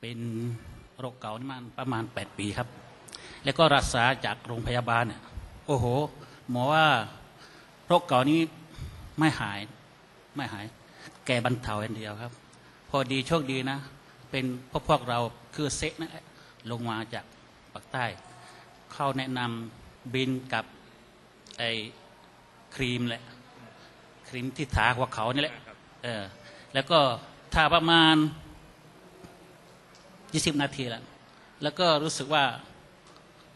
เป็นโรคเก่านี่มันประมาณ 8 ปีครับ แล้วก็รักษาจากโรงพยาบาลเนี่ยโอ้โห หมอว่าโรคเก่านี้ไม่หายไม่หาย แกบรรเทาอย่างเดียวครับ พอดีโชคดีนะ เป็นพวกพวกเราคือเซ็กนั่นแหละลงมาจากปากใต้ เข้าแนะนำบินกับไอ้ครีมแหละ ครีมที่ทาหัวเขานี่แหละเออแล้วก็ทาประมาณ 20นาทีแล้ว แล้วก็รู้สึกว่า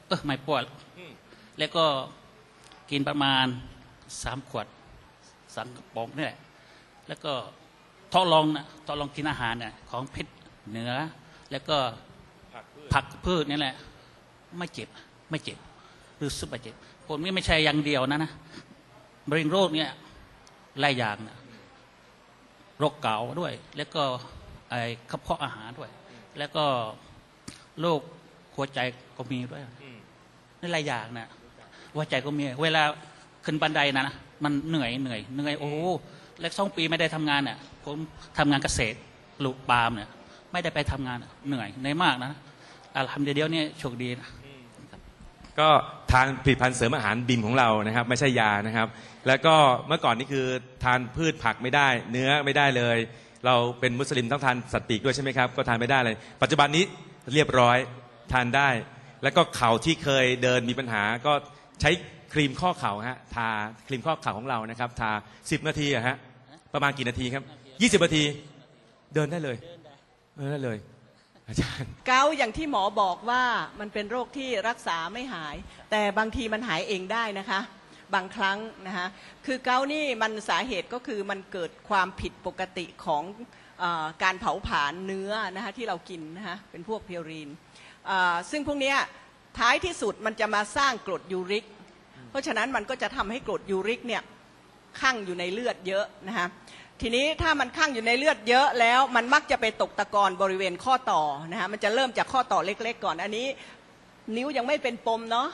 เออไม่ปวด แล้วก็กินประมาณสามขวดสามกระป๋องนี่แหละ แล้วก็ทดลองนะทดลองกินอาหารเนี่ยของเพชรเหนือ แล้วก็ผักพืชนี่แหละ ไม่เจ็บ ไม่เจ็บรู้สึกไม่เจ็บผมนี่ไม่ใช่อย่างเดียวนะนะมะเร็งโรคเนี่ยหลายอย่างนะโรคเกาต์ด้วย แล้วก็ไอ้กระเพาะอาหารด้วย แล้วก็โรคหัวใจก็มีด้วยนี่หลายอย่างนะหัวใจก็มี เวลาขึ้นบันไดนะนะมันเหนื่อยเหนื่อยเหนื่อยโอ้โหแล้วสองปีไม่ได้ทำงานเนี่ยผมทำงานเกษตรปลูกปาล์มเนี่ย ไม่ได้ไปทำงานอะเหนื่อยเหนื่อยมากนะอัลฮัมดุลิลละห์เนี่ยโชคดีนะก็ทานผลิตภัณฑ์เสริมอาหารบิมของเรานะครับ ไม่ใช่ยานะครับ แล้วก็เมื่อก่อนนี่คือทานพืชผักไม่ได้ เนื้อไม่ได้เลย เราเป็นมุสลิมต้องทานสัตว์ปีกด้วยใช่ไหมครับ ก็ทานไม่ได้เลย ปัจจุบันนี้เรียบร้อยทานได้ แล้วก็เข่าที่เคยเดินมีปัญหา ก็ใช้ครีมข้อเข่าฮะทาครีมข้อเข่าของเรานะครับ ทา 10 นาทีอะฮะประมาณกี่นาทีครับ 20 นาทีเดินได้เลยเดินได้เลย อาจารย์ เกาต์อย่างที่หมอบอกว่ามันเป็นโรคที่รักษาไม่หาย แต่บางทีมันหายเองได้นะคะ บางครั้งนะคะคือเกาต์นี่มันสาเหตุก็คือมันเกิดความผิดปกติของเออการเผาผลาญเนื้อนะคะที่เรากินนะคะเป็นพวกเพรีนเอ่อซึ่งพวกเนี้ยท้ายที่สุดมันจะมาสร้างกรดยูริก เพราะฉะนั้นมันก็จะทำให้กรดยูริกเนี่ยคั่งอยู่ในเลือดเยอะนะคะทีนี้ถ้ามันคั่งอยู่ในเลือดเยอะแล้วมันมักจะไปตกตะกอนบริเวณข้อต่อนะคะมันจะเริ่มจากข้อต่อเล็กๆก่อนอันนี้ นิ้วยังไม่เป็นปมเนาะ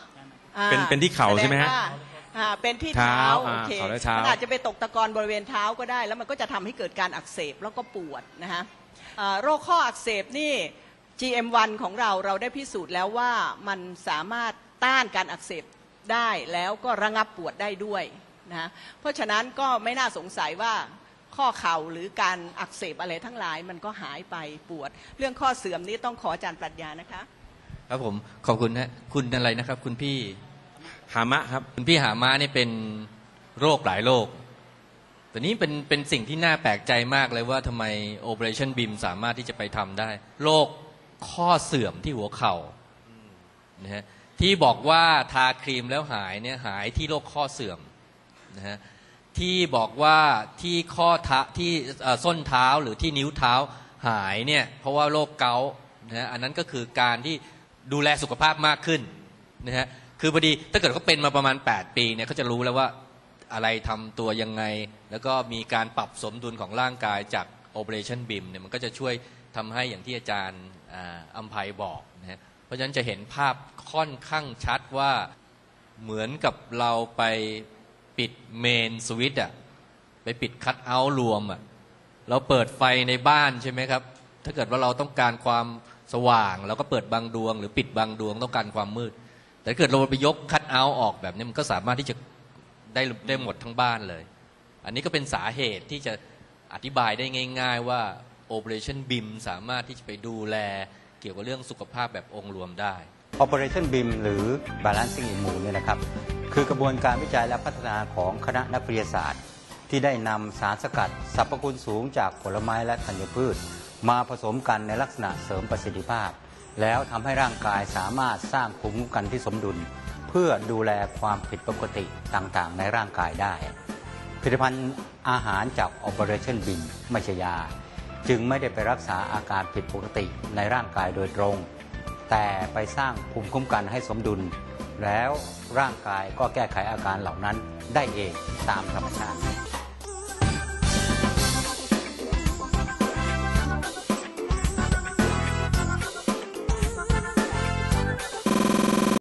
อ่าเป็นเป็นที่เข่าใช่ไหมฮะ แสดงว่า อ่าเป็นที่เท้าเท้าอ่าโอเคเข่าและเท้ามั นอาจจะไปตกตะกอนบริเวณเท้าก็ได้ แล้วมันก็จะทำให้เกิดการอักเสบแล้วก็ปวดนะคะอ่าโรคข้ออักเสบนี่ GM1 ของเราเราได้พิสูจน์แล้วว่ามันสามารถต้านการอักเสบได้แล้วก็ระงับปวดได้ด้วยนะเพราะฉะนั้นก็ไม่น่าสงสัยว่าข้อเข่าหรือการอักเสบอะไรทั้งหลายมันก็หายไปปวด เรื่องข้อเสื่อมนี้ต้องขออาจารย์ปรัชญานะคะ ครับผมขอบคุณนะคุณอะไรนะครับ คุณพี่ หามะครับคุณพี่หามานี่เป็นโรคหลายโรคแต่นี้เป็นเป็นสิ่งที่น่าแปลกใจมากเลยว่าทำไม Operation BIM สามารถที่จะไปทำได้โรคข้อเสื่อมที่หัวเข่านะฮะที่บอกว่าทาครีมแล้วหายเนี่ยหายที่โรคข้อเสื่อมนะฮะที่บอกว่าที่ข้อท้าที่ส้นเท้าหรือที่นิ้วเท้าหายเนี่ยเพราะว่าโรคเกาต์นะฮะอันนั้นก็คือการที่ดูแลสุขภาพมากขึ้นนะฮะ คือพอดีถ้าเกิดเขาเป็นมาประมาณ 8 ปีเนี่ยเขาจะรู้แล้วว่าอะไรทำตัวยังไง แล้วก็มีการปรับสมดุลของร่างกายจาก Operation BIM เนี่ยมันก็จะช่วยทำให้อย่างที่อาจารย์อัมภัยบอกนะฮะเพราะฉะนั้นจะเห็นภาพค่อนข้างชัดว่าเหมือนกับเราไปปิดเมนสวิตช์อะไปปิดคัตเอาท์รวมอะเราเปิดไฟในบ้านใช่ไหมครับ ถ้าเกิดว่าเราต้องการความสว่างเราก็เปิดบางดวง หรือปิดบางดวงต้องการความมืด แต่เกิดเราไปยกคัตเอาออกแบบนี้มันก็สามารถที่จะได้ได้หมดทั้งบ้านเลย อันนี้ก็เป็นสาเหตุที่จะอธิบายได้ง่าย ๆ ว่า Operation BIM สามารถที่จะไปดูแลเกี่ยวกับเรื่องสุขภาพแบบองค์รวมได้ Operation BIM หรือ Balancing Immune เนี่ยนะครับ คือกระบวนการวิจัยและพัฒนาของคณะนักวิทยาศาสตร์ ที่ได้นำสารสกัดสรรพคุณสูงจากผลไม้และธัญพืช มาผสมกันในลักษณะเสริมประสิทธิภาพ แล้วทำให้ร่างกายสามารถสร้างภูมิคุ้มกันที่สมดุล เพื่อดูแลความผิดปกติต่างๆ ในร่างกายได้ ผลิตภัณฑ์อาหารจาก Operation BIM ไม่ใช่ยา จึงไม่ได้ไปรักษาอาการผิดปกติในร่างกายโดยตรง แต่ไปสร้างภูมิคุ้มกันให้สมดุล แล้วร่างกายก็แก้ไขอาการเหล่านั้นได้เองตามธรรมชาติ